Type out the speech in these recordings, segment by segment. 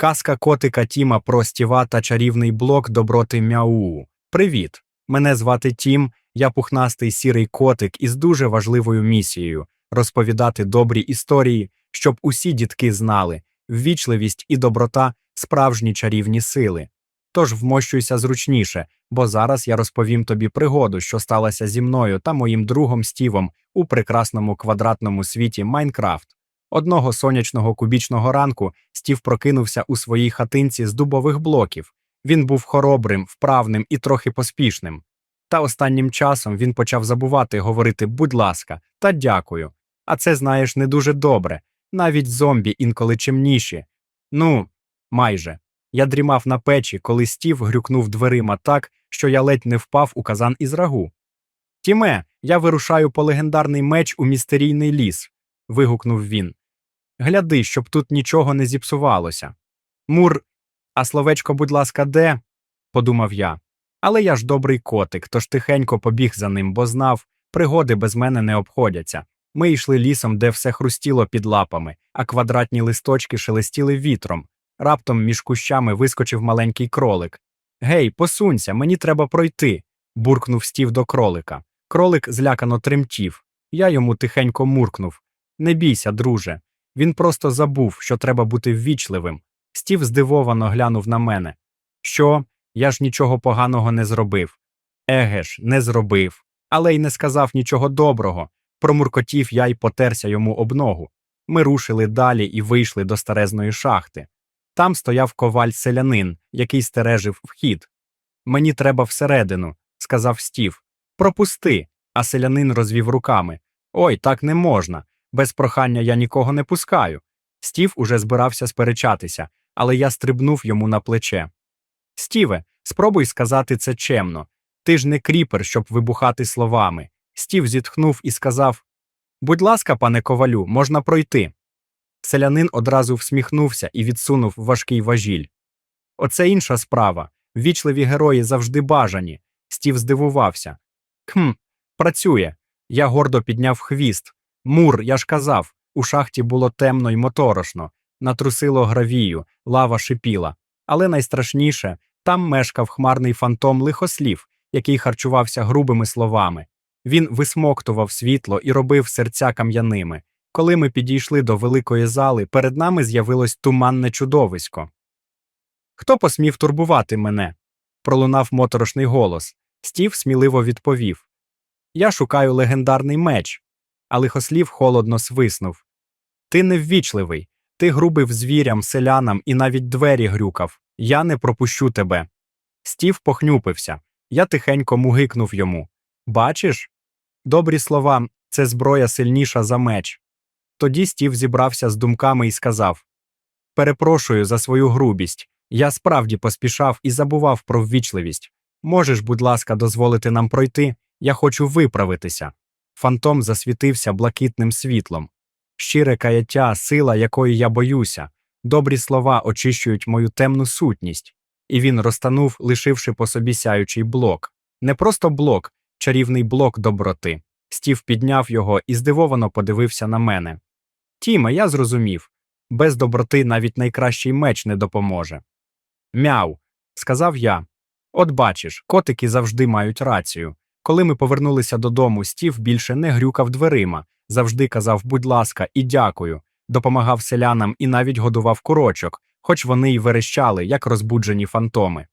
Казка котика Тіма про стіва та чарівний блок доброти Мяу. Привіт! Мене звати Тім, я пухнастий сірий котик із дуже важливою місією розповідати добрі історії, щоб усі дітки знали ввічливість і доброта справжні чарівні сили. Тож вмощуйся зручніше, бо зараз я розповім тобі пригоду, що сталася зі мною та моїм другом Стівом у прекрасному квадратному світі Майнкрафт. Одного сонячного кубічного ранку Стів прокинувся у своїй хатинці з дубових блоків. Він був хоробрим, вправним і трохи поспішним. Та останнім часом він почав забувати говорити будь ласка та дякую. А це, знаєш, не дуже добре. Навіть зомбі інколи чимніші. Ну, майже. Я дрімав на печі, коли Стів грюкнув дверима так, що я ледь не впав у казан із рагу. Тіме, я вирушаю по легендарний меч у містерійний ліс. вигукнув він. Гляди, щоб тут нічого не зіпсувалося. Мур, а словечко, будь ласка, де? подумав я. Але я ж добрий котик, тож тихенько побіг за ним, бо знав, пригоди без мене не обходяться. Ми йшли лісом, де все хрустіло під лапами, а квадратні листочки шелестіли вітром. Раптом між кущами вискочив маленький кролик. Гей, посунься, мені треба пройти. буркнув стів до кролика. Кролик злякано тремтів. Я йому тихенько муркнув. Не бійся, друже. Він просто забув, що треба бути ввічливим. Стів здивовано глянув на мене. Що? Я ж нічого поганого не зробив. Еге ж, не зробив, але й не сказав нічого доброго. Промуркотів я й потерся йому об ногу. Ми рушили далі і вийшли до старезної шахти. Там стояв коваль селянин, який стережив вхід. Мені треба всередину, сказав Стів. Пропусти. А селянин розвів руками. Ой, так не можна. Без прохання я нікого не пускаю. Стів уже збирався сперечатися, але я стрибнув йому на плече. Стіве, спробуй сказати це чемно. Ти ж не кріпер, щоб вибухати словами. Стів зітхнув і сказав Будь ласка, пане ковалю, можна пройти. Селянин одразу всміхнувся і відсунув важкий важіль. Оце інша справа. Ввічливі герої завжди бажані. Стів здивувався. Хм, працює. Я гордо підняв хвіст. Мур, я ж казав, у шахті було темно й моторошно, натрусило гравію, лава шипіла. Але найстрашніше там мешкав хмарний фантом лихослів, який харчувався грубими словами. Він висмоктував світло і робив серця кам'яними. Коли ми підійшли до великої зали, перед нами з'явилось туманне чудовисько. Хто посмів турбувати мене? пролунав моторошний голос. Стів сміливо відповів Я шукаю легендарний меч. А лихослів холодно свиснув. Ти неввічливий, ти грубив звірям, селянам і навіть двері грюкав. Я не пропущу тебе. Стів похнюпився. Я тихенько мугикнув йому. Бачиш? Добрі слова це зброя сильніша за меч. Тоді Стів зібрався з думками і сказав Перепрошую за свою грубість. Я справді поспішав і забував про ввічливість. Можеш, будь ласка, дозволити нам пройти? Я хочу виправитися. Фантом засвітився блакитним світлом. Щире каяття, сила, якої я боюся, добрі слова очищують мою темну сутність. І він розтанув, лишивши по собі сяючий блок. Не просто блок, чарівний блок доброти. Стів підняв його і здивовано подивився на мене. Тіме, я зрозумів без доброти навіть найкращий меч не допоможе. Мяу, сказав я. От бачиш, котики завжди мають рацію. Коли ми повернулися додому, Стів більше не грюкав дверима, завжди казав будь ласка, і дякую, допомагав селянам і навіть годував курочок, хоч вони й верещали, як розбуджені фантоми.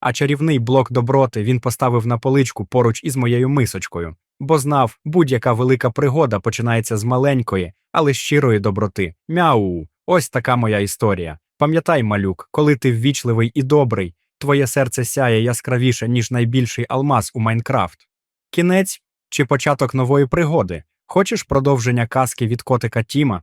А чарівний блок доброти він поставив на поличку поруч із моєю мисочкою, бо знав, будь-яка велика пригода починається з маленької, але щирої доброти. Мяу, ось така моя історія. Пам'ятай, малюк, коли ти ввічливий і добрий, твоє серце сяє яскравіше, ніж найбільший алмаз у Майнкрафт. Кінець чи початок нової пригоди. Хочеш продовження казки від котика Тіма?